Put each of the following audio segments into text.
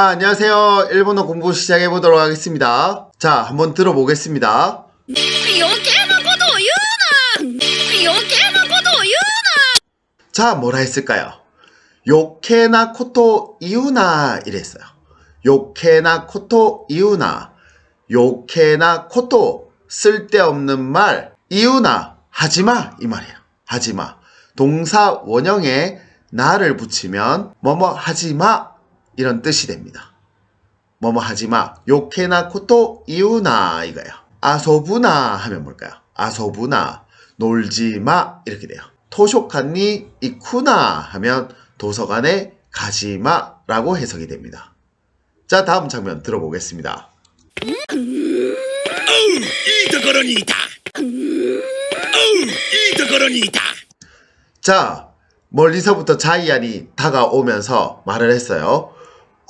아, 안녕하세요. 일본어 공부 시작해 보도록 하겠습니다. 자, 한번 들어보겠습니다. 자, 뭐라 했을까요? 요케나 코토 이유나 이랬어요. 요케나 코토 이유나. 요케나 코토 쓸데없는 말 이유나 하지마 이 말이에요. 하지마. 동사 원형에 나를 붙이면 뭐뭐 하지마 이런 뜻이 됩니다. 뭐뭐 하지마 요케나 코토 이유나 이거예요. 아소부나 하면 뭘까요? 아소부나 놀지마 이렇게 돼요. 토쇼칸니 이쿠나 하면 도서관에 가지마라고 해석이 됩니다. 자 다음 장면 들어보겠습니다. 자 멀리서부터 자이안이 다가오면서 말을 했어요.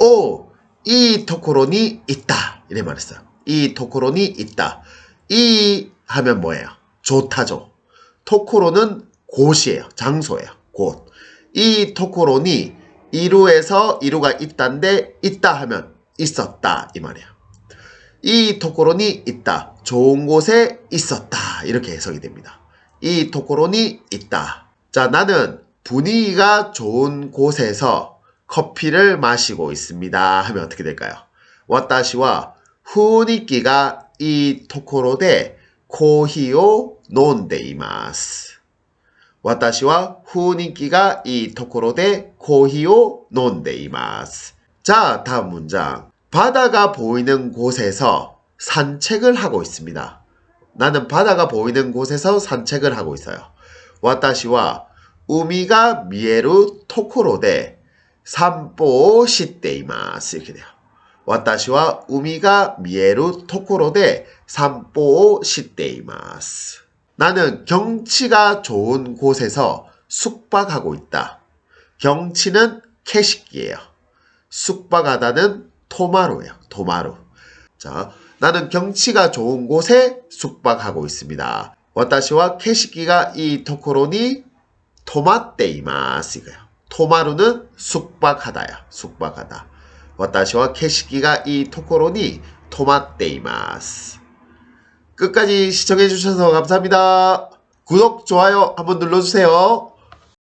오, 이 토코로니 있다 이래 말했어요. 이 토코로니 있다. 이 하면 뭐예요? 좋다죠. 토코로는 곳이에요. 장소예요. 곳. 이 토코로니 이루에서 이루가 있다인데 있다 하면 있었다 이 말이에요. 이 토코로니 있다. 좋은 곳에 있었다. 이렇게 해석이 됩니다. 이 토코로니 있다. 자, 나는 분위기가 좋은 곳에서 커피를 마시고 있습니다. 하면 어떻게 될까요? 와타시와 후니끼가 이 토코로데 코히오 논데이마스. 와타시와 후니끼가 이 토코로데 코히오 논데이마스. 자, 다음 문장. 바다가 보이는 곳에서 산책을 하고 있습니다. 나는 바다가 보이는 곳에서 산책을 하고 있어요. 와타시와 우미가 미에루 토코로데 시테이마스 이렇게 돼요. 와타시와 우미가 미에루 토코로데 산보 시테이마스. 나는 경치가 좋은 곳에서 숙박하고 있다. 경치는 캐시기예요. 숙박하다는 토마루예요. 토마루. 자, 나는 경치가 좋은 곳에 숙박하고 있습니다. 와타시와 캐시기가 이 토코로니 토마테이마스 이거요. 토마루는 숙박하다야. 숙박하다. 와타시와 캐시기가 이 토코로니 토마테이마스. 끝까지 시청해 주셔서 감사합니다. 구독, 좋아요 한번 눌러주세요.